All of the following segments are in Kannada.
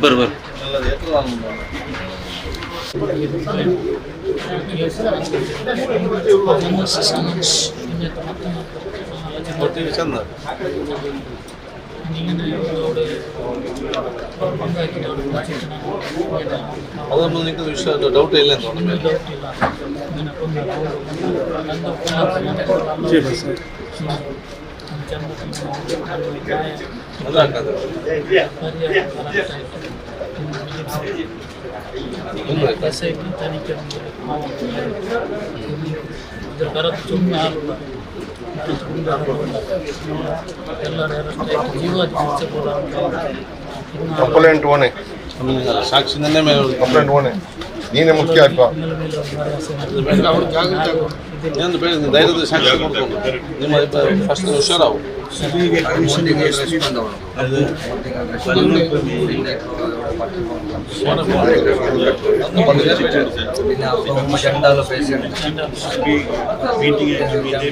ಬರ್ರಿ ಬರ್ರಿ ಒಟ್ಟಿಗೆ ಚಂದ ಅದ್ರ ಮುಂದೆ ನಿಂತು ವಿಷಯ ಡೌಟ್ ಇಲ್ಲ ಅಂತ ಅವನ ಮೇಲೆ ಅದು ಹಾಕದು ಕಂಪ್ಲೇಂಟ್ ಓನೆ ಆಮೇಲೆ ಸಾಕ್ಷಿನೇ ಮೇಲೆ ಕಂಪ್ಲೇಂಟ್ ಓನೆ ನೀನೇ ಮುಖ್ಯ ಅಪ್ಪ ಏನು ಬೇಡ ನೀವು ಧೈರ್ಯದ ಸಾಕ್ಷಿ ಕೊಡ್ಕೊಂಡು ನಿಮ್ಮ ಫಸ್ಟ್ ಹುಷಾರಾವು ಜೆಂಡಾಲು ಪೇಷಂಟ್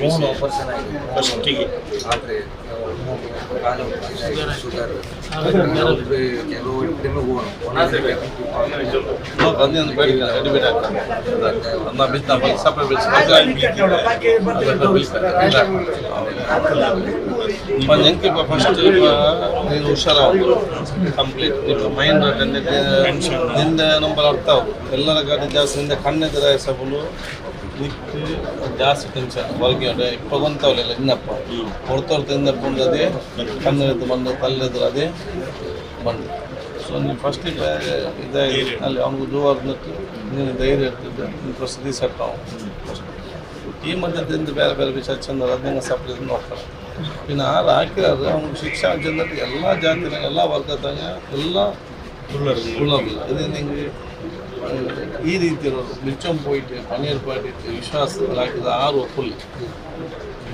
ಮೂರು ಆಪರೇಷನ್ ಆಗಿದೆ ಫಸ್ಟಿಗೆ ಆದರೆ ಎಂಕಿ ಫಸ್ಟ್ ನೀನು ಕಂಪ್ಲೀಟ್ ನಿಮ್ಮ ಮೈಂಡ್ನಿಂದ ನಂಬರ್ ಅರ್ಥ ಎಲ್ಲರ ಗಾಡಿ ಜಾಸ್ತಿ ನಿಂದ ಕಣ್ಣೆದುರ ನಿಕ್ಕು ಜಾಸ್ತಿ ಟೆನ್ಷನ್ ಹೊರಗೆ ಇಪ್ಪಗೊಂತವಲ್ಲ ಇಪ್ಪ ಗೊಂತವಲ್ಲ ಇನ್ನಪ್ಪ. ಹೊರತವ್ರ ತಿಂದಪ್ಪ ಉಂಟು ಅದೇ ಕಣ್ಣೆದ್ದು ಬಂದು ತಲೆದ್ರು ಅದೇ ಬಂದು ಸೊ ನೀವು ಫಸ್ಟಿಗೆ ಇದಾಗಿ ಅಲ್ಲಿ ಅವ್ನಿಗೆ ಜೋವಾರ್ ನಿಂತು ನೀನು ಧೈರ್ಯ ಇರ್ತಿದ್ದೆ. ನೀನು ಪ್ರಸಿದ್ಧಿ ಸೆಟ್ ಅವನು. ಈ ಮಧ್ಯದಿಂದ ಬೇರೆ ಬೇರೆ ವಿಷಯ ಚಂದ ಅದನ್ನ ಸಪ್ರೇಟ್ ನೋಡ್ತಾರೆ. ಇನ್ನು ಆರು ಹಾಕಿರೋದು ಅವ್ನಿಗೆ ಶಿಕ್ಷಣ ಜನರಿಗೆ ಎಲ್ಲ ಜಾತಿ ಎಲ್ಲ ವರ್ಗದಾಗ ಎಲ್ಲ ಉಳ್ಳವಿಲ್ಲ ಇದು ನಿಮಗೆ ಈ ರೀತಿ ಇರೋದು ಮಿರ್ಚಂ ಪೋಯಿಟ್ ಪನ್ನೀರ್ ಪಾಯಿಟ್ ವಿಶ್ವಾಸ ಹಾಕಿದ ಆರು ಒಪ್ಪುಲ್ಲಿ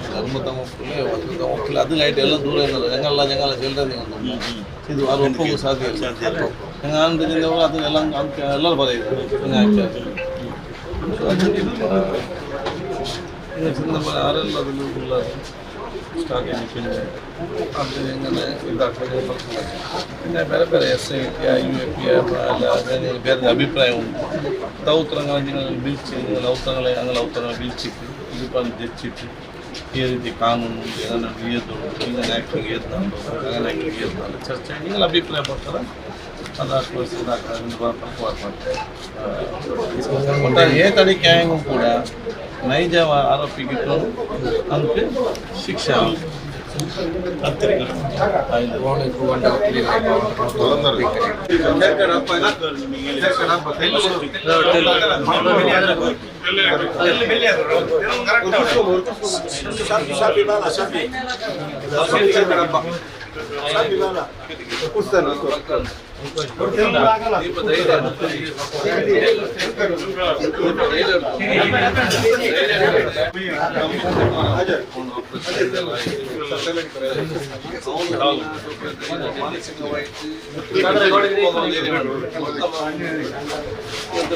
ಧರ್ಮದ ಒಪ್ಪುಲೆ ವರ್ಗದ ಒಪ್ಪುಲೆ ಅದು ಲೈಟ್ ಎಲ್ಲ ದೂರ ಇದ್ದಾರೆ ಜಂಗಲ್ಲ ಜಂಗಲ್ಲ ಚೆಲ್ಲದೆ ಒಂದು. ಇದು ಆರು ಒಪ್ಪಗೂ ಸಾಧ್ಯ ಇಲ್ಲ. ಹಂಗೆ ಅಂದ್ರಿಂದ ಅದನ್ನೆಲ್ಲ ಅಂತ ಎಲ್ಲರೂ ಬರೆಯಿದ್ದಾರೆ ಹಿಂಗೆ ಹಾಕಿ സ്റ്റാർട്ടിങ് പിന്നെ അത് ഇങ്ങനെ ഇതാക്കുക പിന്നെ ಬೇರೆ ಬೇರೆ S I T I U A P അങ്ങനെ പേരുടെ അഭിപ്രായവും ദൗത്രങ്ങൾ നിങ്ങൾ വിളിച്ച് നിങ്ങൾ ഔത്രങ്ങളെ ഞങ്ങൾ ഔത്രങ്ങളെ വിളിച്ചിട്ട് ഇതിപ്പം ജയിച്ചിട്ട് ಈ ರೀತಿ ಕಾನೂನು ಏನೋ ಏದ್ದು ಈಗ ಆ್ಯಕ್ಟ್ರಿಗೆ ಏದ್ದಾಂಡು അങ്ങനെ ಆ್ಯಕ್ಟ್ರಿಗೆ ಏದ್ದಾಂಡು ಚರ್ಚೆ ಈಗ ಅಭಿಪ್ರಾಯ ಪಡ್ತಾರೆ ಅದಾಷ್ಟು ವರ್ಷ ಬರ್ತಾರೆ ಒಟ್ಟಾರೆ ಏತಡಿಕೆ ಹ್ಯಾಂಗೂ ಕೂಡ ನೈಜ ಆರೋಪಿಗಿಟ್ಟು ಅದಕ್ಕೆ ಶಿಕ್ಷೆ ಆಗುತ್ತೆ.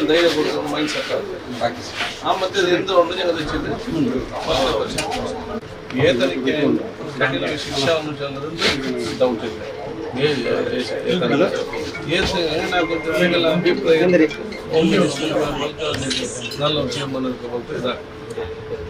ಧೈರ್ಯ ಕೊಡ್ತಾರೆ ಮೈಂಡ್ ಸೆಟ್ ಆಗುತ್ತೆ ಆ ಮತ್ತೆ ಎಂತ ಉಂಟು ഞങ്ങൾ വെച്ചിട്ട് ഏതനിക്ക് సెకండ్ శిక్ష డౌట్ నాకు ಜನಗಳ ಅಭಿಪ್ರಾಯ ಒಮ್ಮೆ ನಾನು ಚೇರ್ಮನ್ ಅಂತ ಇದ್ದಾರೆ